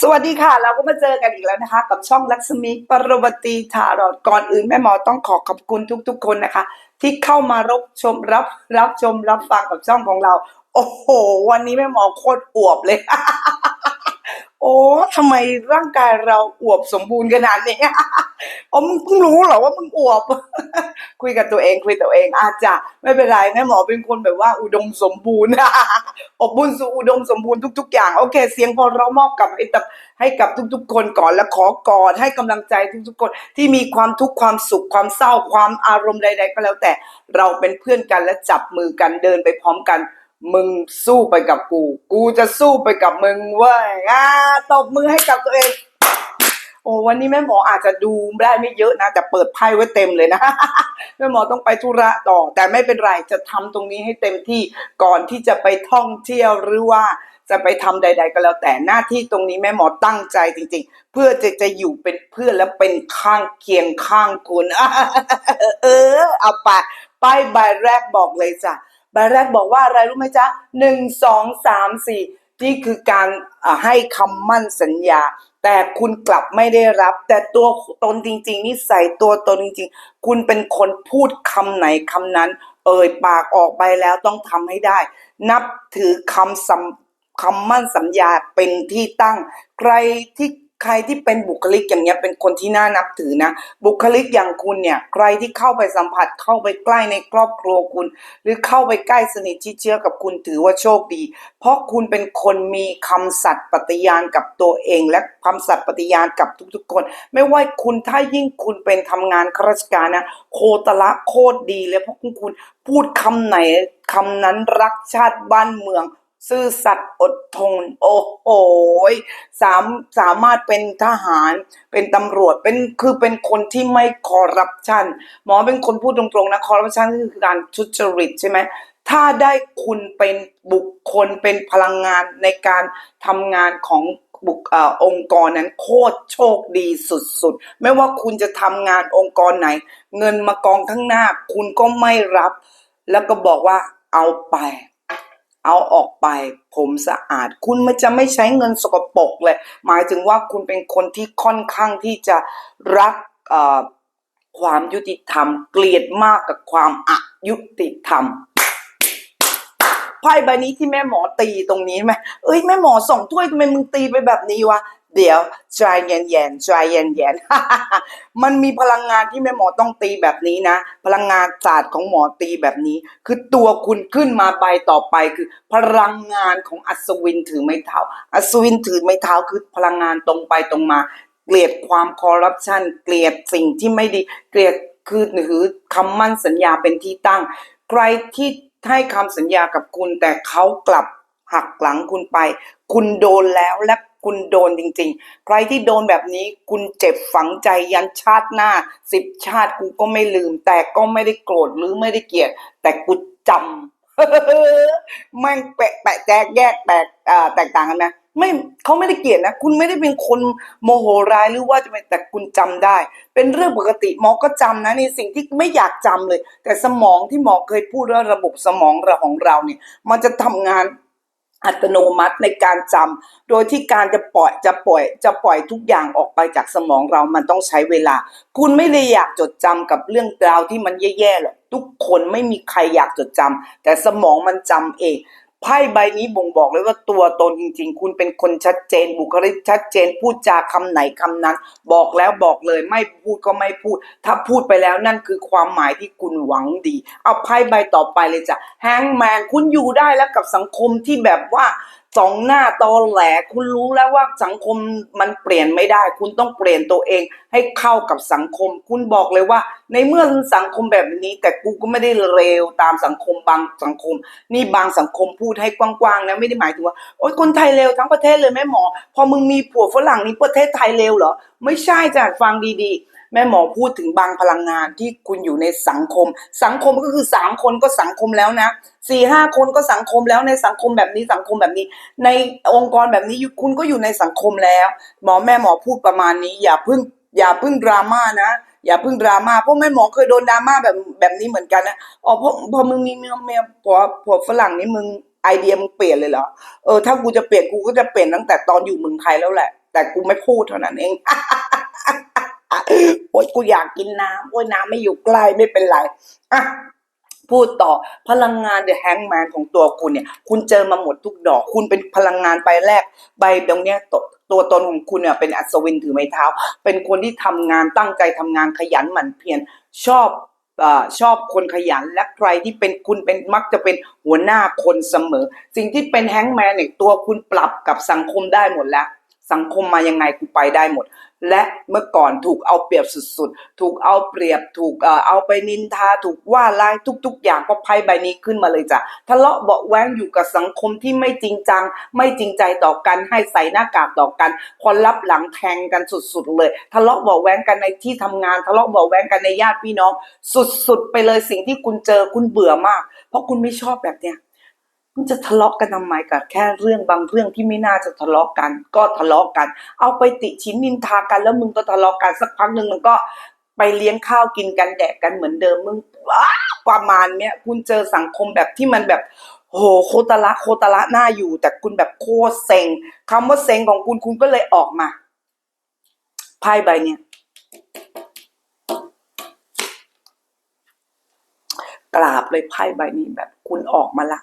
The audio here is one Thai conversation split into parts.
สวัสดีค่ะ เราก็มาเจอกันอีกแล้วนะคะ กับช่องลักษมีปรวตีทารอดก่อนอื่นแม่หมอต้องขอขอบคุณทุกๆ คนนะคะ ที่เข้ามารับชมรับรับชมรับฟังกับช่องของเรา โอ้โห วันนี้แม่หมอโคตรอวบเลย โอ้ทำไมร่างกายเราอวบสมบูรณ์ขนาดนี้อ๋อมึงเพิ่งรู้เหรอว่ามึงอวบ คุยกับตัวเองคุยกับตัวเอง อาจจะไม่เป็นไรแม่หมอเป็นคนแบบว่าอุดมสมบูรณ์อบบุญสู่อุดมสมบูรณ์ทุก ๆ อย่าง โอเค เสียงพอเรามอบกับให้กับให้กับทุก ๆ คนก่อนและขอกอดให้กำลังใจทุกๆคนที่มีความทุกข์ความสุขความเศร้าความอารมณ์ใด ๆ ก็แล้วแต่เราเป็นเพื่อนกันและจับมือกันเดินไปพร้อมกัน มึงสู้ไปกับกู กูจะสู้ไปกับมึงเว้ยอ่าตบมือให้กับตัวเอง โอ้วันนี้แม่หมออาจจะดูได้ไม่เยอะนะ แต่เปิดไพ่ไว้เต็มเลยนะ แม่หมอต้องไปธุระต่อ แต่ไม่เป็นไร จะทำตรงนี้ให้เต็มที่ก่อนที่จะไปท่องเที่ยวหรือว่าจะไปทำใด ๆ ก็แล้วแต่หน้าที่ตรงนี้แม่หมอตั้งใจจริง ๆ เพื่อจะจะอยู่เป็นเพื่อนและเป็นข้างเคียงข้างคุณ เออเอาไปป้ายใบแรกบอกเลยจ้ะ ใบแรกบอกว่าอะไรรู้ไหมจ๊ะหนึ่งสองสามสี่นี่คือการให้คำมั่นสัญญา แต่คุณกลับไม่ได้รับ แต่ตัวตนจริง ๆ นิสัยตัวตนจริง ๆ คุณเป็นคนพูดคำไหนคำนั้น เอ่ยปากออกไปแล้วต้องทำให้ได้ นับถือคำสัมคำมั่นสัญญาเป็นที่ตั้ง ใครที่ ใครที่เป็นบุคลิกอย่างเงี้ยเป็นคนที่น่านับถือนะ บุคลิกอย่างคุณเนี่ย ใครที่เข้าไปสัมผัสเข้าไปใกล้ในครอบครัวคุณ หรือเข้าไปใกล้สนิทชิดเชื้อกับคุณถือว่าโชคดี เพราะคุณเป็นคนมีคำสัตย์ปฏิญาณกับตัวเอง และคำสัตย์ปฏิญาณกับทุกๆคน ไม่ว่าคุณถ้ายิ่งคุณเป็นทำงานข้าราชการนะโคตรละโคตรดีเลยเพราะคุณคุณพูดคำไหนคำนั้นรักชาติบ้านเมือง ซื่อสัตย์อดทน โอ้โหสามสามารถเป็นทหารเป็นตำรวจเป็นคือเป็นคนที่ไม่คอร์รัปชันหมอเป็นคนพูดตรงๆนะคอร์รัปชันคือการทุจริตใช่ไหมถ้าได้คุณเป็นบุคคลเป็นพลังงานในการทำงานของบุคเอ่อองค์กรนั้นโคตรโชคดีสุดๆ ไม่ว่าคุณจะทำงานองค์กรไหน เงินมากองข้างหน้า คุณก็ไม่รับ แล้วก็บอกว่าเอาไป เอาออกไปผมสะอาด คุณไม่จะไม่ใช้เงินสกปรกเลย หมายถึงว่าคุณเป็นคนที่ค่อนข้างที่จะรักความยุติธรรม เกลียดมากกับความอายุติธรรมไพ่ใบนี้ที่แม่หมอตีตรงนี้ไหมเอ้ยแม่หมอสองถ้วยทำไมมึงตีไปแบบนี้วะ เดี๋ยวใจเย็นเย็นๆใจเย็นเย็นๆมันมีพลังงานที่แม่หมอต้องตีแบบนี้นะ พลังงานศาสตร์ของหมอตีแบบนี้ คือตัวคุณขึ้นมาใบต่อไปคือ พลังงานของอัศวินถือไม้เท้าอัศวินถือไม้เท้าคือพลังงานตรงไปตรงมา เกลียดความคอร์รัปชันเกลียดสิ่งที่ไม่ดีเกลียดคือถือคำมั่นสัญญาเป็นที่ตั้ง ใครที่ให้คำสัญญากับคุณแต่เขากลับหักหลังคุณไป คุณโดนแล้วและ คุณโดนจริงๆ ใครที่โดนแบบนี้คุณเจ็บฝังใจยันชาติหน้าสิบชาติกูก็ไม่ลืม แต่ก็ไม่ได้โกรธหรือไม่ได้เกลียด แต่กูจำแม่งแปะแปะแจกแยกแตกอ่าแตกต่างกันนะไม่เขาไม่ได้เกลียดนะ คุณไม่ได้เป็นคนโมโหร้ายหรือว่าจะเป็นแต่คุณจำได้ เป็นเรื่องปกติหมอก็จำนะในสิ่งที่ไม่อยากจำเลย แต่สมองที่หมอเคยพูดว่าระบบสมองเราของเราเนี่ย มันจะทำงาน อัตโนมัติในการจำโดยที่การจะปล่อยจะปล่อย จะปล่อยทุกอย่างออกไปจากสมองเรามันต้องใช้เวลา คุณไม่ได้อยากจดจำกับเรื่องราวที่มันแย่ๆหรอกทุกคนไม่มีใครอยากจดจำแต่สมองมันจำเอง ไพ่ใบนี้บ่งบอกเลยว่าตัวตนจริง ๆ คุณเป็นคนชัดเจน บุคลิกชัดเจน พูดจาคำไหนคำนั้น บอกแล้วบอกเลย ไม่พูดก็ไม่พูด ถ้าพูดไปแล้วนั่นคือความหมายที่คุณหวังดี เอาไพ่ใบต่อไปเลยจ้ะแฮงแมนคุณอยู่ได้แล้วกับสังคมที่แบบว่า สองหน้าตอแหลคุณรู้แล้วว่าสังคมมันเปลี่ยนไม่ได้ คุณต้องเปลี่ยนตัวเอง ให้เข้ากับสังคม คุณบอกเลยว่า ในเมื่อสังคมแบบนี้ แต่กูก็ไม่ได้เลวตามสังคมบางสังคม นี่บางสังคมพูดให้กว้างๆนะไม่ได้หมายถึงว่าโอ๊ยคนไทยเลวทั้งประเทศเลยแม่หมอ พอมึงมีผัวฝรั่งนี่ประเทศไทยเลวเหรอไม่ใช่จ้ะฟังดีๆ แม่หมอพูดถึงบางพลังงานที่คุณอยู่ในสังคม สังคมก็คือสามคนก็สังคมแล้วนะสี่ห้าคนก็สังคมแล้วในสังคมแบบนี้สังคมแบบนี้ ในองค์กรแบบนี้คุณก็อยู่ในสังคมแล้ว หมอแม่หมอพูดประมาณนี้ อย่าพึ่งอย่าพึ่งดราม่านะอย่าพึ่งดราม่าเพราะแม่หมอเคยโดนดราม่าแบบแบบนี้เหมือนกันนะอ๋อเพอพอมึงมีเมียเมียผัวผัวฝรั่งนี่มึงไอเดียมึงเปลี่ยนเลยเหรอเออถ้ากูจะเปลี่ยนกูก็จะเปลี่ยนตั้งแต่ตอนอยู่เมืองไทยแล้วแหละ แต่กูไม่พูดเท่านั้นเอง โอ๊ยกูอยากกินน้ำโอ๊ยน้ำไม่อยู่ใกล้ไม่เป็นไรอะพูดต่อพลังงานเดอะแฮงแมนของตัวคุณเนี่ย คุณเจอมาหมดทุกดอก คุณเป็นพลังงานใบแรก ใบตรงเนี้ยตัวตัวตนของคุณเนี่ยเป็นอัศวินถือไม้เท้า เป็นคนที่ทำงานตั้งใจทำงานขยันหมั่นเพียรชอบอชอบคนขยันและใครที่เป็นคุณเป็นมักจะเป็นหัวหน้าคนเสมอ สิ่งที่เป็นแฮงแมนเนี่ยตัวคุณปรับกับสังคมได้หมดแล้ว สังคมมายังไงกูไปได้หมด และเมื่อก่อนถูกเอาเปรียบสุดๆ ถูกเอาเปรียบถูกเอ่อเอาไปนินทาถูกว่าร้ายทุก ๆ อย่างก็ไพ่ใบนี้ขึ้นมาเลยจ้ะทะเลาะเบาะแว้งอยู่กับสังคมที่ไม่จริงจัง ไม่จริงใจต่อกันให้ใส่หน้ากากต่อกันพอรับหลังแทงกันสุดๆเลย ทะเลาะเบาะแว้งกันในที่ทำงาน ทะเลาะเบาะแว้งกันในญาติพี่น้อง สุดๆ ไปเลยสิ่งที่คุณเจอคุณเบื่อมาก เพราะคุณไม่ชอบแบบเนี้ย มันจะทะเลาะกันทำไมกับแค่เรื่องบางเรื่องที่ไม่น่าจะทะเลาะกัน ก็ทะเลาะกัน เอาไปติชินนินทากัน แล้วมึงก็ทะเลาะกันสักพักหนึ่งมันก็ไปเลี้ยงข้าวกินกันแดกกันเหมือนเดิมมึงประมาณเนี้ยคุณเจอสังคมแบบที่มันแบบโหโคตรละโคตรละน่าอยู่ แต่คุณแบบโคตรเซ็งคำว่าเซ็งของคุณคุณก็เลยออกมาไพ่ใบเนี้ยกราบเลยไพ่ใบนี้แบบคุณออกมาละ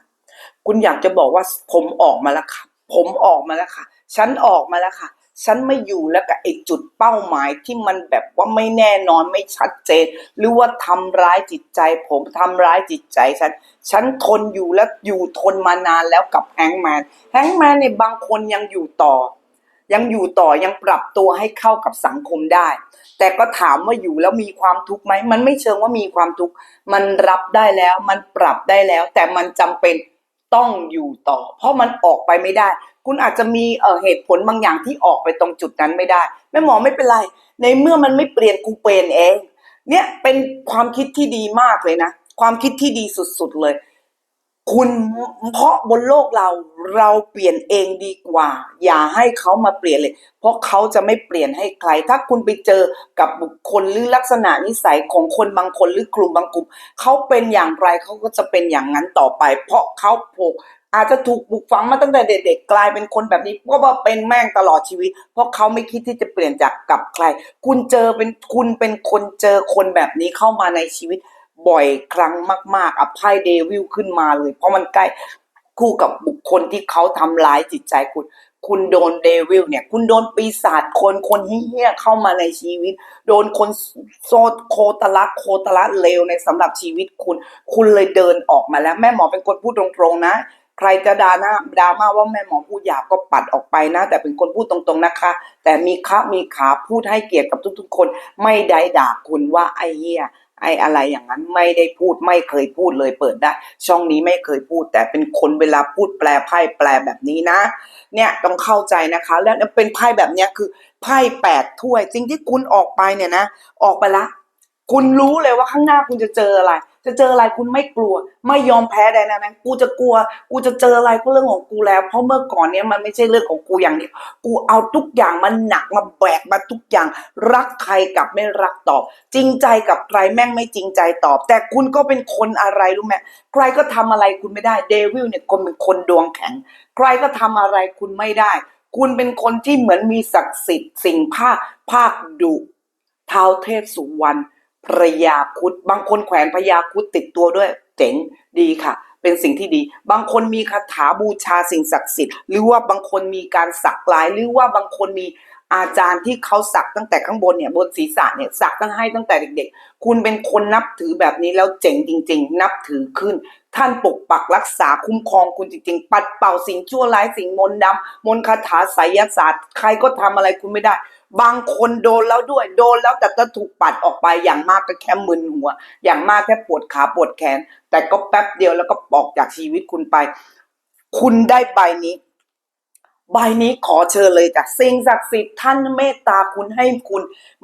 คุณอยากจะบอกว่าผมออกมาแล้วค่ะ ผมออกมาแล้วค่ะ ฉันออกมาแล้วค่ะ ฉันไม่อยู่แล้วกับไอ้จุดเป้าหมายที่มันแบบว่าไม่แน่นอนไม่ชัดเจน หรือว่าทำร้ายจิตใจ ผมทำร้ายจิตใจฉัน ฉันทนอยู่แล้วอยู่ทนมานานแล้วกับแฮงแมนแฮงแมนเนี่ยบางคนยังอยู่ต่อ ยังอยู่ต่อยังปรับตัวให้เข้ากับสังคมได้ แต่ก็ถามว่าอยู่แล้วมีความทุกข์ไหมมันไม่เชิงว่ามีความทุกข์มันรับได้แล้ว มันปรับได้แล้ว แต่มันจำเป็น ต้องอยู่ต่อ เพราะมันออกไปไม่ได้ คุณอาจจะมีเเหตุผลบางอย่างที่ออกไปตรงจุดนั้นไม่ได้แม่หมอไม่เป็นไร ในเมื่อมันไม่เปลี่ยนกูเปลี่ยนเอง เนี่ยเป็นความคิดที่ดีมากเลยนะ ความคิดที่ดีสุดๆเลย คุณเพราะบนโลกเราเราเปลี่ยนเองดีกว่า อย่าให้เขามาเปลี่ยนเลย เพราะเขาจะไม่เปลี่ยนให้ใคร ถ้าคุณไปเจอกับบุคคลหรือลักษณะนิสัยของคนบางคนหรือกลุ่มบางกลุ่มเขาเป็นอย่างไรเขาก็จะเป็นอย่างนั้นต่อไป เพราะเขาผูกอาจจะถูกปลูกฝังมาตั้งแต่เด็กๆกลายเป็นคนแบบนี้ก็ว่าเป็นแม่งตลอดชีวิต เพราะเขาไม่คิดที่จะเปลี่ยนจากกับใคร คุณเจอเป็นคุณเป็นคนเจอคนแบบนี้เข้ามาในชีวิต บ่อยครั้งมาก ๆอะไพ่เดวิลขึ้นมาเลย เพราะมันใกล้คู่กับบุคคลที่เขาทำร้ายจิตใจคุณ คุณโดนเดวิลเนี่ย คุณโดนปีศาจคนคนเฮี้ยเข้ามาในชีวิต โดนคนโซโคตรละโคตรละเลวในสำหรับชีวิตคุณ คุณเลยเดินออกมาแล้วแม่หมอเป็นคนพูดตรงๆนะ ใครจะด่าหน้าดราม่าว่าแม่หมอพูดหยาบก็ปัดออกไปนะ แต่เป็นคนพูดตรงๆนะคะ แต่มีคะมีขาพูดให้เกียรติกับทุก ๆ คน ไม่ได้ด่าคุณว่าไอ้เหี้ย ไอ้อะไรอย่างนั้นไม่ได้พูดไม่เคยพูดเลยเปิดได้ ช่องนี้ไม่เคยพูด แต่เป็นคนเวลาพูดแปลไพ่แปลแบบนี้นะ เนี่ยต้องเข้าใจนะคะ แล้วเป็นไพ่แบบเนี้ยคือไพ่แปดถ้วยสิ่งที่คุณออกไปเนี่ยนะ ออกไปละ คุณรู้เลยว่าข้างหน้าคุณจะเจออะไร จะเจออะไรคุณไม่กลัว ไม่ยอมแพ้ใดนะนั้นกูจะกลัว กูจะเจออะไรก็เรื่องของกูแล้ว เพราะเมื่อก่อนเนี้ยมันไม่ใช่เรื่องของกูอย่างเดียวกูเอาทุกอย่างมันหนักมาแบกมาทุกอย่าง รักใครกับไม่รักตอบ จริงใจกับใครแม่งไม่จริงใจตอบ แต่คุณก็เป็นคนอะไรรู้ไหมใครก็ทำอะไรคุณไม่ได้เดวิลเนี่ยคนเป็นคนดวงแข็ง ใครก็ทำอะไรคุณไม่ได้ คุณเป็นคนที่เหมือนมีศักดิ์สิทธิ์สิ่งภาคภาคดุท้าวเทพสุวรรณ พระยาคุดบางคนแขวนพระยาคุดติดตัวด้วย เจ๋งดีค่ะ เป็นสิ่งที่ดี บางคนมีคาถาบูชาสิ่งศักดิ์สิทธิ์ หรือว่าบางคนมีการสักลาย หรือว่าบางคนมีอาจารย์ที่เขาสักตั้งแต่ข้างบนเนี่ยบนศีรษะเนี่ยสักตั้งให้ตั้งแต่เด็กๆ คุณเป็นคนนับถือแบบนี้แล้วเจ๋งจริง ๆ นับถือขึ้น ท่านปกปักรักษาคุ้มครองคุณจริงๆ ปัดเป่าสิ่งชั่วร้ายสิ่งมนต์ดำมนต์คาถาไสยศาสตร์ ใครก็ทำอะไรคุณไม่ได้ บางคนโดนแล้วด้วย โดนแล้วแต่ก็ถูกปัดออกไปอย่างมากก็แค่มึนหัว อย่างมากแค่ปวดขาปวดแขน แต่ก็แป๊บเดียวแล้วก็ออกจากชีวิตคุณไป คุณได้ใบนี้ใบนี้ขอเชิญเลยจ้ะสิ่งศักดิ์สิทธิ์ท่านเมตตาคุณให้คุณ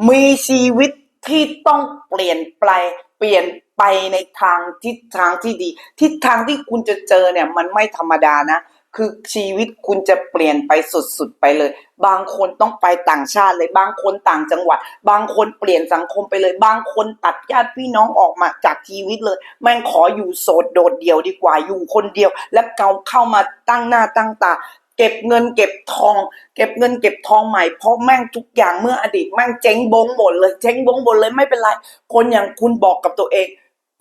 มีชีวิตที่ต้องเปลี่ยนแปลงเปลี่ยน ไปในทางทิศทางที่ดี ทิศทางที่คุณจะเจอเนี่ยมันไม่ธรรมดานะ คือชีวิตคุณจะเปลี่ยนไปสุดๆไปเลย บางคนต้องไปต่างชาติเลย บางคนต่างจังหวัด บางคนเปลี่ยนสังคมไปเลย บางคนตัดญาติพี่น้องออกมาจากชีวิตเลย แม่งขออยู่โสดโดดเดี่ยวดีกว่าอยู่คนเดียว และเกาเข้ามาตั้งหน้าตั้งตาเก็บเงินเก็บทอง เก็บเงินเก็บทองใหม่เพราะแม่งทุกอย่างเมื่ออดีตแม่งเจ๊งบงหมดเลยเจ๊งบงหมดเลยไม่เป็นไร คนอย่างคุณบอกกับตัวเอง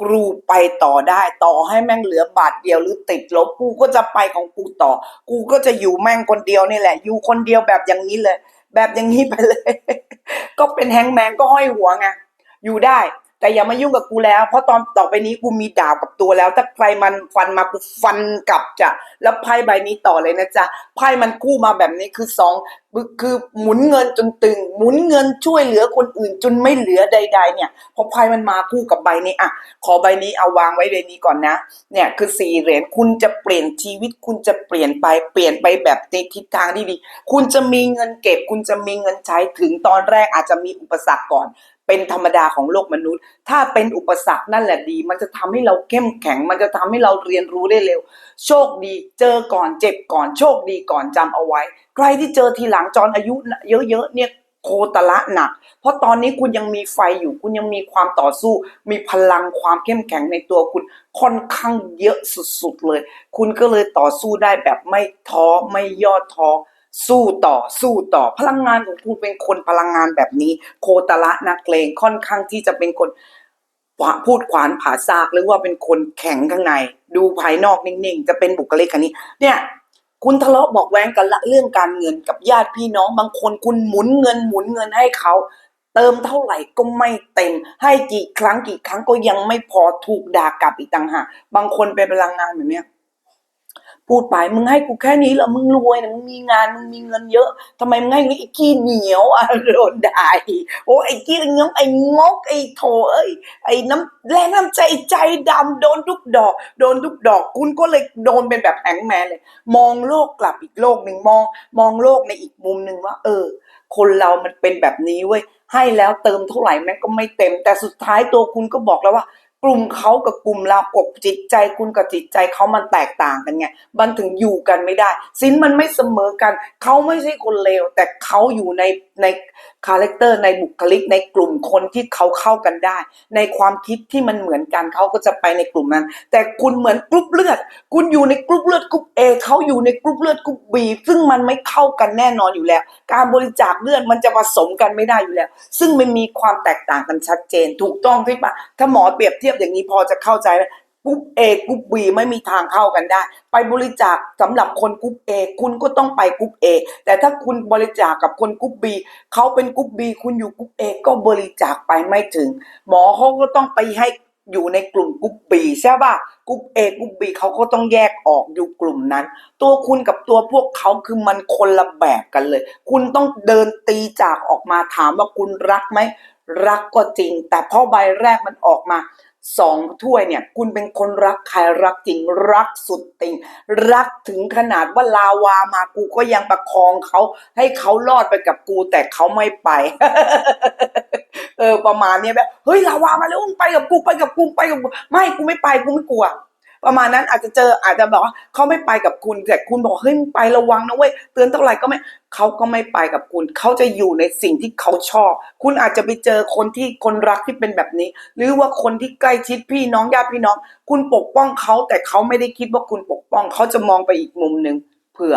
กรูไปต่อได้ต่อให้แม่งเหลือบาทเดียวหรือติดลบกูก็จะไปของกูต่อ กูก็จะอยู่แม่งคนเดียวนี่แหละ อยู่คนเดียวแบบอย่างนี้เลย แบบอย่างนี้ไปเลย ก็เป็นแฮงแมนก็ห้อยหัวไงอยู่ได้ แต่อย่ามายุ่งกับกูแล้ว เพราะตอนต่อไปนี้กูมีดาบกับตัวแล้ว ถ้าใครมันฟันมากูฟันกลับจ้ะแล้วไพ่ใบนี้ต่อเลยนะจ๊ะไพ่มันคู่มาแบบนี้คือสองคือหมุนเงินจนตึง หมุนเงินช่วยเหลือคนอื่นจนไม่เหลือใด ๆ เนี่ยเพราะไพ่มันมาคู่กับใบนี้อะขอใบนี้เอาวางไว้ใบนี้ก่อนนะ เนี่ยคือสี่เหรียญคุณจะเปลี่ยนชีวิตคุณจะเปลี่ยนไปเปลี่ยนไปแบบในทิศทางที่ดี คุณจะมีเงินเก็บ คุณจะมีเงินใช้ถึงตอนแรกอาจจะมีอุปสรรคก่อน เป็นธรรมดาของโลกมนุษย์ ถ้าเป็นอุปสรรคนั่นแหละดี มันจะทำให้เราเข้มแข็ง มันจะทำให้เราเรียนรู้ได้เร็ว โชคดีเจอก่อนเจ็บก่อนโชคดีก่อนจำเอาไว้ ใครที่เจอทีหลังจอนอายุเยอะๆเนี่ยโคตรละหนัก เพราะตอนนี้คุณยังมีไฟอยู่ คุณยังมีความต่อสู้ มีพลังความเข้มแข็งในตัวคุณค่อนข้างเยอะสุดๆเลย คุณก็เลยต่อสู้ได้แบบไม่ท้อไม่ย่อท้อ สู้ต่อสู้ต่อพลังงานของคุณเป็นคนพลังงานแบบนี้ โคตระนักเลงค่อนข้างที่จะเป็นคนพูดขวานผาซากหรือว่าเป็นคนแข็งข้างใน ดูภายนอกนิ่งๆ จะเป็นบุคลิกอันนี้ เนี่ย คุณทะเลาะบอกแว้งกันละเรื่องการเงินกับญาติพี่น้องบางคนคุณหมุนเงินหมุนเงินให้เขาเติมเท่าไหร่ก็ไม่เต็ม ให้กี่ครั้งกี่ครั้งก็ยังไม่พอถูกด่ากลับอีกต่างหากบางคนเป็นพลังงานแบบเนี้ย พูดไปมึงให้กูแค่นี้เหรอมึงรวยนะมึงมีงานมึงมีเงินเยอะทำไมมึงให้งี้ไอ้ขี้เหนียวอะโดนด่าอีโอ้ไอ้ขี้เหนียไอ้งกไอ้โถเอ้ยไอ้น้ำแรงน้ำใจใจดำโดนทุกดอก โดนทุกดอกคุณก็เลยโดนเป็นแบบแหงแมนเลย มองโลกกลับอีกโลกหนึ่งมอง มองโลกในอีกมุมหนึ่งว่า เออ คนเรามันเป็นแบบนี้เว้ยให้แล้วเติมเท่าไหร่แม่งก็ไม่เต็ม แต่สุดท้ายตัวคุณก็บอกแล้วว่า กลุ่มเขากับกลุ่มเรากบจิตใจคุณกับจิตใจเขามันแตกต่างกันไงมันถึงอยู่กันไม่ได้สินมันไม่เสมอกัน เขาไม่ใช่คนเลว แต่เขาอยู่ในในคาแรคเตอร์ในบุคลิกในกลุ่มคนที่เขาเข้ากันได้ ในความคิดที่มันเหมือนกันเขาก็จะไปในกลุ่มนั้น แต่คุณเหมือนกรุ๊ปเลือด คุณอยู่ในกรุ๊ปเลือดกรุ๊ปเอเขาอยู่ในกรุ๊ปเลือดกรุ๊ปบีซึ่งมันไม่เข้ากันแน่นอนอยู่แล้ว การบริจาคเลือดมันจะผสมกันไม่ได้อยู่แล้ว ซึ่งมันมีความแตกต่างกันชัดเจน ถูกต้องใช่ปะถ้าหมอเปรียบเทียบอย่างนี้พอจะเข้าใจไหมกรุ๊ปเอกรุ๊ปบีไม่มีทางเข้ากันได้ ไปบริจาคสำหรับคนกรุ๊ปเอคุณก็ต้องไปกรุ๊ปเอแต่ถ้าคุณบริจาคกับคนกรุ๊ปบีเขาเป็นกรุ๊ปบีคุณอยู่กรุ๊ปเอก็บริจาคไปไม่ถึง หมอเขาก็ต้องไปให้อยู่ในกลุ่มกรุ๊ปบีใช่ป่ะกรุ๊ปเอกรุ๊ปบีเขาก็ต้องแยกออกอยู่กลุ่มนั้น ตัวคุณกับตัวพวกเขาคือมันคนละแบบกันเลย คุณต้องเดินตีจากออกมาถามว่าคุณรักไหมรักก็จริง แต่พอใบแรกมันออกมา สองถ้วยเนี่ย คุณเป็นคนรักใครรักจริงรักสุดติงรักถึงขนาดว่าลาวามากูก็ยังประคองเขา ให้เขารอดไปกับกูแต่เขาไม่ไป เออประมาณเนี้ยแบบเฮ้ยลาวามาแล้วมึงไปกับกูไปกับกูไปกับกูไม่กูไม่ไปกูไม่กลัว ประมาณนั้นอาจจะเจออาจจะบอกว่าเขาไม่ไปกับคุณแต่คุณบอกเฮ้ยไประวังนะเว้ยเตือนเท่าไหร่ก็ไม่เขาก็ไม่ไปกับคุณ เขาจะอยู่ในสิ่งที่เขาชอบ คุณอาจจะไปเจอคนที่คนรักที่เป็นแบบนี้ หรือว่าคนที่ใกล้ชิดพี่น้องญาติพี่น้อง คุณปกป้องเขาแต่เขาไม่ได้คิดว่าคุณปกป้อง เขาจะมองไปอีกมุมหนึ่งเผื่อ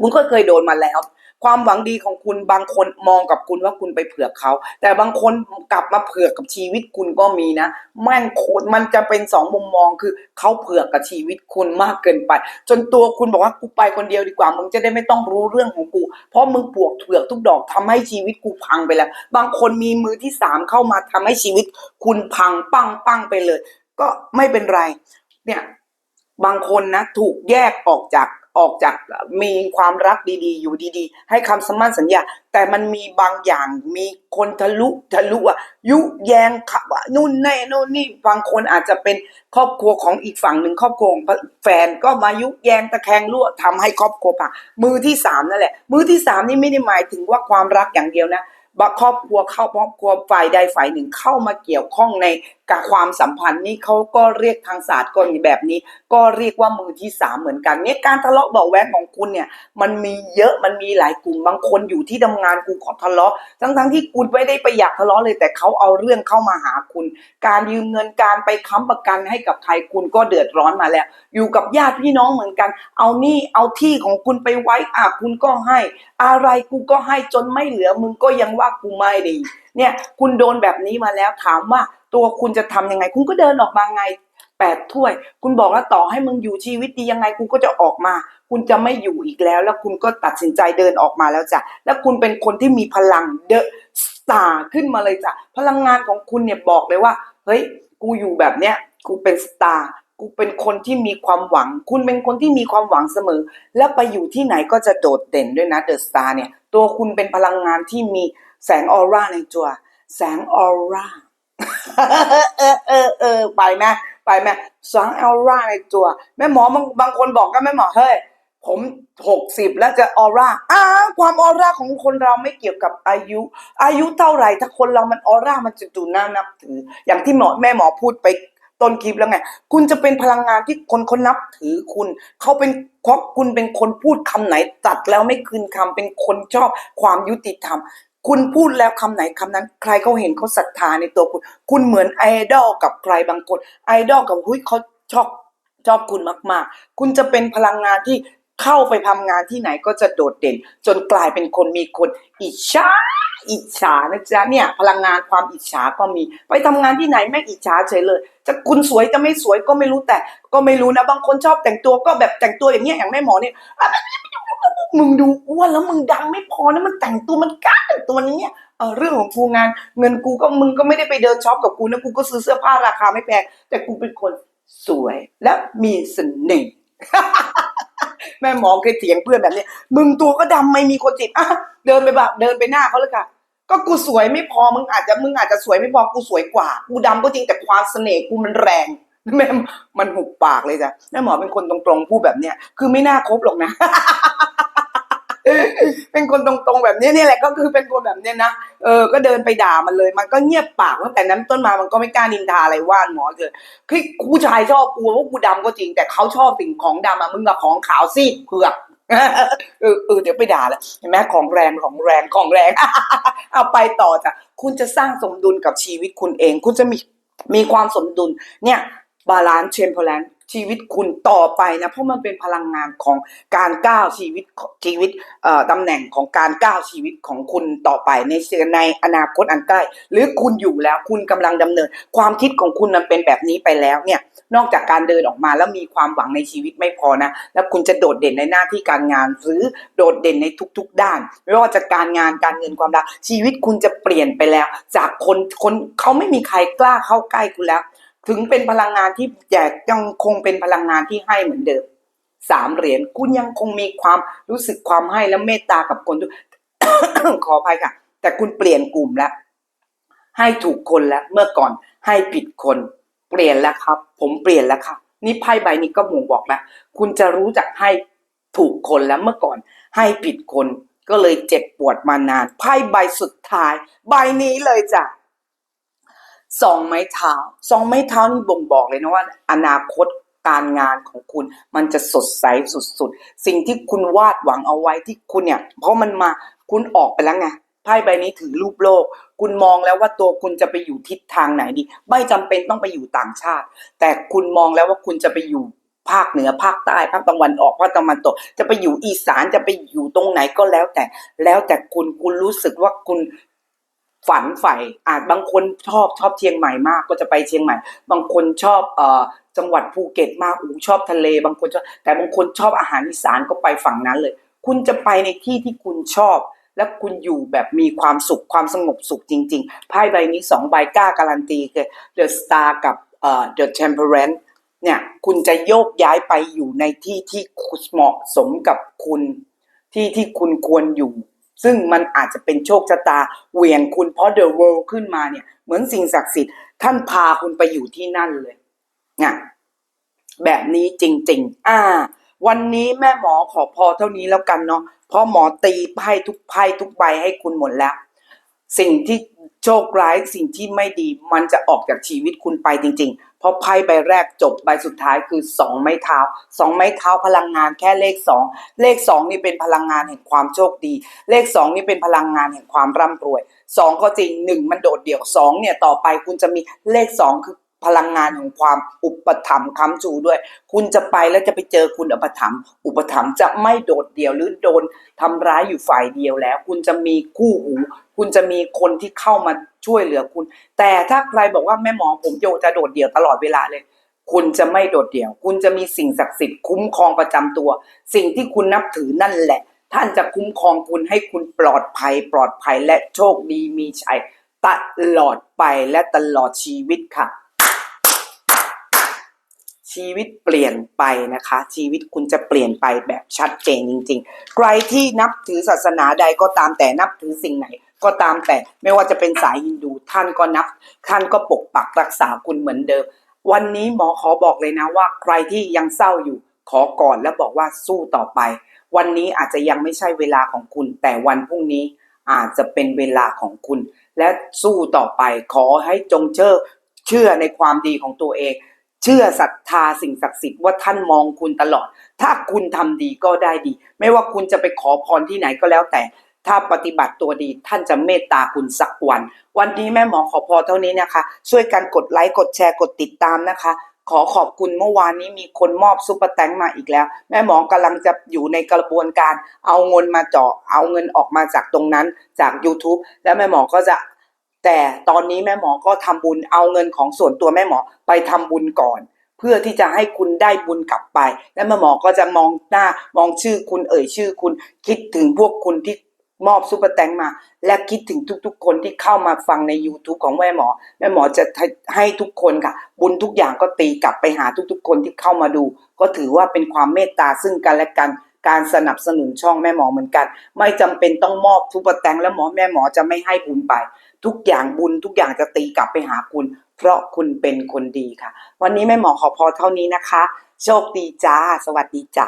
คุณก็เคยโดนมาแล้ว ความหวังดีของคุณบางคนมองกับคุณว่าคุณไปเผือกเขา แต่บางคนกลับมาเผือกกับชีวิตคุณก็มีนะแม่งโคตรมันจะเป็นสองมุมมองคือเขาเผือกกับชีวิตคุณมากเกินไป จนตัวคุณบอกว่ากูไปคนเดียวดีกว่า มึงจะได้ไม่ต้องรู้เรื่องของกู เพราะมึงปวกเผือกทุกดอกทำให้ชีวิตกูพังไปแล้ว บางคนมีมือที่สามเข้ามาทำให้ชีวิต คุณพังปังปังไปเลย ก็ไม่เป็นไร เนี่ยบางคนนะถูกแยกออกจาก ออกจากมีความรักดีๆ อยู่ดีๆ ให้คำสมั่นสัญญา แต่มันมีบางอย่างมีคนทะลุทะลุอะยุแยงขับว่านู่นแน่นู่นนี่บางคนอาจจะเป็นครอบครัวของอีกฝั่งหนึ่งครอบครัวของแฟนก็มายุแยงตะแคงรั่วทำให้ครอบครัวพังมือที่สามนั่นแหละ มือที่สามนี่ไม่ได้หมายถึงว่าความรักอย่างเดียวนะครอบครัวเข้าครอบครัวฝ่ายใดฝ่ายหนึ่งเข้ามาเกี่ยวข้องใน กับความสัมพันธ์นี่เขาก็เรียกทางศาสตร์ก็มีแบบนี้ ก็เรียกว่ามือที่สามเหมือนกันเนี่ยการทะเลาะเบาแว้งของคุณเนี่ยมันมีเยอะมันมีหลายกลุ่มบางคนอยู่ที่ทำงานกูขอทะเลาะ ทั้งทั้งๆที่คุณไม่ได้ไปอยากทะเลาะเลย แต่เขาเอาเรื่องเข้ามาหาคุณ การยืมเงินการไปค้ำประกันให้กับใครคุณก็เดือดร้อนมาแล้ว อยู่กับญาติพี่น้องเหมือนกัน เอานี่เอาที่ของคุณไปไว้อะคุณก็ให้ อะไรกูก็ให้จนไม่เหลือมึงก็ยังว่ากูไม่ดีเนี่ยคุณโดนแบบนี้มาแล้วถามว่า ตัวคุณจะทำยังไง คุณก็เดินออกมาไงแปดถ้วย คุณบอกว่าต่อให้มึงอยู่ชีวิตดียังไงกูก็จะออกมา คุณจะไม่อยู่อีกแล้ว แล้วคุณก็ตัดสินใจเดินออกมาแล้วจ้ะแล้วคุณเป็นคนที่มีพลังเดอะสตาร์ขึ้นมาเลยจ้ะพลังงานของคุณเนี่ยบอกเลยว่าเฮ้ยกูอยู่แบบเนี้ยกูเป็นสตาร์กูเป็นคนที่มีความหวัง คุณเป็นคนที่มีความหวังเสมอ แล้วไปอยู่ที่ไหนก็จะโดดเด่นด้วยนะเดอะสตาร์เนี่ย ตัวคุณเป็นพลังงานที่มีแสงออร่าในตัว แสงออร่า เออเออเออไปไหมไปไหมแสงออร่าในตัว แม่หมอบางบางคนบอกก็แม่หมอเฮ้ยผมหกสิบแล้วจะออร่าอ้าความออร่าของคนเราไม่เกี่ยวกับอายุ อายุเท่าไหร่ ถ้าคนเรามันออร่ามันจะดูน่านับถือ อย่างที่หมอแม่หมอพูดไปต้นคลิปแล้วไง คุณจะเป็นพลังงานที่คนเขานับถือคุณ เขาเป็นเพราะคุณเป็นคนพูดคำไหนตัดแล้วไม่คืนคำเป็นคนชอบความยุติธรรม คุณพูดแล้วคำไหนคำนั้น ใครเขาเห็นเขาศรัทธาในตัวคุณ คุณเหมือนไอดอลกับใครบางคน ไอดอลกับหุ้ยเขาชอบชอบคุณมาก ๆ คุณจะเป็นพลังงานที่เข้าไปทำงานที่ไหนก็จะโดดเด่น จนกลายเป็นคนมีคนอิจฉาอิจฉานะจ๊ะเนี่ย พลังงานความอิจฉาก็มี ไปทำงานที่ไหนแม่งอิจฉาเฉยเลย จะคุณสวยจะไม่สวยก็ไม่รู้แต่ ก็ไม่รู้นะบางคนชอบแต่งตัวก็แบบแต่งตัวอย่างเงี้ยอย่างแม่หมอเนี่ย มึงดูอ้วนแล้วมึงดังไม่พอนะมันแต่งตัวมันก้าแต่งตัวนี้เนี่ยเออเรื่องของกูงานเงินกูก็มึงก็ไม่ได้ไปเดินช็อปกับกูนะกูก็ซื้อเสื้อผ้าราคาไม่แพงแต่กูเป็นคนสวยและมีเสน่ห์แม่หมอเคยเถียงเพื่อนแบบนี้มึงตัวก็ดำไม่มีคนจิตอะเดินไปแบบเดินไปหน้าเขาเลยค่ะ ก็กูสวยไม่พอมึงอาจจะมึงอาจจะสวยไม่พอกูสวยกว่า กูดำก็จริงแต่ความเสน่ห์กูมันแรงแม่มันหุบปากเลยจ้ะแม่หมอเป็นคนตรงๆพูดแบบเนี้ยคือไม่น่าคบหรอกนะ เป็นคนตรงๆแบบนี้นี่แหละก็คือเป็นคนแบบเนี้ยนะเออก็เดินไปด่ามันเลย มันก็เงียบปากตั้งแต่นั้นต้นมามันก็ไม่กล้านินทาอะไรว่านหมอเลยคือผู้ชายชอบกูว่ากูดำก็จริง แต่เขาชอบสิ่งของดำอะมึงกับของขาวซีดเผือกเออเออเดี๋ยวไปด่าแล้วเห็นไหมของแรงของแรงของแรงเอาไปต่อจ้ะคุณจะสร้างสมดุลกับชีวิตคุณเอง คุณจะมีมีความสมดุลเนี่ยบาลานซ์เชมเพลน ชีวิตคุณต่อไปนะเพราะมันเป็นพลังงานของการก้าวชีวิตชีวิตตำแหน่งของการก้าวชีวิตของคุณต่อไปในเในอนาคตอันใกล้ หรือคุณอยู่แล้วคุณกำลังดำเนิน ความคิดของคุณมันเป็นแบบนี้ไปแล้วเนี่ยนอกจากการเดินออกมาแล้วมีความหวังในชีวิตไม่พอนะ แล้วคุณจะโดดเด่นในหน้าที่การงาน หรือโดดเด่นในทุก ๆ ด้าน ไม่ว่าจะการงานการเงินความรักชีวิตคุณจะเปลี่ยนไปแล้ว จากคนคนเขาไม่มีใครกล้าเข้าใกล้คุณแล้ว ถึงเป็นพลังงานที่แจกยังคงเป็นพลังงานที่ให้เหมือนเดิมสามเหรียญคุณยังคงมีความรู้สึกความให้และเมตตากับคนทุกขออภัยค่ะ แต่คุณเปลี่ยนกลุ่มแล้วให้ถูกคนแล้วเมื่อก่อนให้ผิดคน เปลี่ยนแล้วครับ ผมเปลี่ยนแล้วค่ะนี่ไพ่ใบนี้ก็บ่งบอกแล้วคุณจะรู้จักให้ถูกคนแล้วเมื่อก่อน ให้ผิดคนก็เลยเจ็บปวดมานานไพ่ใบสุดท้าย ใบนี้เลยจ้ะ สองไม้เท้าสองไม้เท้านี่บ่งบอกเลยนะว่า อนาคตการงานของคุณ มันจะสดใสสุดๆ สิ่งที่คุณวาดหวังเอาไว้ที่คุณเนี่ย เพราะมันมาคุณออกไปแล้วไงไพ่ใบนี้ถือรูปโลก คุณมองแล้วว่าตัวคุณจะไปอยู่ทิศทางไหนดี ไม่จำเป็นต้องไปอยู่ต่างชาติ แต่คุณมองแล้วว่าคุณจะไปอยู่ภาคเหนือภาคใต้ภาคตะวันออกภาคตะวันตก จะไปอยู่อีสานจะไปอยู่ตรงไหนก็แล้วแต่ แล้วแต่คุณคุณรู้สึกว่าคุณ ฝันใฝ่อาจบางคนชอบชอบเชียงใหม่มากก็จะไปเชียงใหม่ บางคนชอบเอ่อจังหวัดภูเก็ตมากอู้ชอบทะเล บางคนชอบแต่บางคนชอบอาหารอีสานก็ไปฝั่งนั้นเลย คุณจะไปในที่ที่คุณชอบ และคุณอยู่แบบมีความสุขความสงบสุขจริงๆไพ่ใบนี้สองใบกล้าการันตีคือ The Star กับเอ่อ The Temperance เนี่ยคุณจะโยกย้ายไปอยู่ในที่ที่เหมาะสมกับคุณ ที่ที่คุณควรอยู่ ซึ่งมันอาจจะเป็นโชคชะตาเหวี่ยงคุณเพราะ The World ขึ้นมาเนี่ย เหมือนสิ่งศักดิ์สิทธิ์ท่านพาคุณไปอยู่ที่นั่นเลยนะแบบนี้จริง ๆ อ่า วันนี้แม่หมอขอพอเท่านี้แล้วกันเนาะเพราะหมอตีไพ่ทุกไพ่ทุกใบให้คุณหมดแล้ว สิ่งที่โชคร้ายสิ่งที่ไม่ดีมันจะออกจากชีวิตคุณไปจริง ๆ เพราะไพ่ใบแรกจบใบสุดท้ายคือสองไม้เท้าสองไม้เท้าพลังงานแค่เลขสองเลขสองนี่เป็นพลังงานแห่งความโชคดี เลขสองนี่เป็นพลังงานแห่งความร่ำรวยสองก็จริงหนึ่งมันโดดเดี่ยวสองเนี่ยต่อไปคุณจะมีเลขสองคือ พลังงานของความอุปถัมภ์ค้ำชูด้วย คุณจะไปแล้วจะไปเจอคุณอุปถัมภ์อุปถัมภ์จะไม่โดดเดี่ยวหรือโดนทำร้ายอยู่ฝ่ายเดียวแล้ว คุณจะมีคู่หู คุณจะมีคนที่เข้ามาช่วยเหลือคุณ แต่ถ้าใครบอกว่าแม่หมอผมโยจะโดดเดี่ยวตลอดเวลาเลยคุณจะไม่โดดเดี่ยว คุณจะมีสิ่งศักดิ์สิทธิ์คุ้มครองประจำตัว สิ่งที่คุณนับถือนั่นแหละ ท่านจะคุ้มครองคุณให้คุณปลอดภัย ปลอดภัยและโชคดีมีชัยตลอดไปและตลอดชีวิตค่ะ ชีวิตเปลี่ยนไปนะคะ ชีวิตคุณจะเปลี่ยนไปแบบชัดเจนจริง ๆ ใครที่นับถือศาสนาใดก็ตามแต่นับถือสิ่งไหน ก็ตามแต่ไม่ว่าจะเป็นสายฮินดูท่านก็นับ ท่านก็ปกปักรักษาคุณเหมือนเดิม วันนี้หมอขอบอกเลยนะว่า ใครที่ยังเศร้าอยู่ขอก่อนแล้วบอกว่าสู้ต่อไป วันนี้อาจจะยังไม่ใช่เวลาของคุณ แต่วันพรุ่งนี้อาจจะเป็นเวลาของคุณ และสู้ต่อไปขอให้จงเชื่อเชื่อในความดีของตัวเอง เชื่อศรัทธาสิ่งศักดิ์สิทธิ์ว่าท่านมองคุณตลอด ถ้าคุณทำดีก็ได้ดี ไม่ว่าคุณจะไปขอพรที่ไหนก็แล้วแต่ ถ้าปฏิบัติตัวดีท่านจะเมตตาคุณสักวัน วันนี้แม่หมอขอพอเท่านี้นะคะ ช่วยกันกดไลค์กดแชร์กดติดตามนะคะ ขอขอบคุณเมื่อวานนี้มีคนมอบซุปเปอร์แตงมาอีกแล้ว แม่หมอกำลังจะอยู่ในกระบวนการ เอาเงินมาเจาะเอาเงินออกมาจากตรงนั้นจาก YouTube แล้วแม่หมอก็จะ แต่ตอนนี้แม่หมอก็ทำบุญเอาเงินของส่วนตัวแม่หมอไปทำบุญก่อน เพื่อที่จะให้คุณได้บุญกลับไป และแม่หมอก็จะมองหน้ามองชื่อคุณเอ่ยชื่อคุณคิดถึงพวกคุณที่มอบซุปเปอร์แตงมา และคิดถึงทุกๆ คนที่เข้ามาฟังใน YouTube ของแม่หมอ แม่หมอจะให้ทุกคนค่ะ บุญทุกอย่างก็ตีกลับไปหาทุกๆ คนที่เข้ามาดู ก็ถือว่าเป็นความเมตตาซึ่งกันและกันการสนับสนุนช่องแม่หมอเหมือนกัน ไม่จำเป็นต้องมอบซุปเปอร์แตงแล้วหมอแม่หมอจะไม่ให้บุญไป ทุกอย่างบุญทุกอย่างจะตีกลับไปหาคุณ เพราะคุณเป็นคนดีค่ะ วันนี้แม่หมอขอพอเท่านี้นะคะ โชคดีจ้า สวัสดีจ้า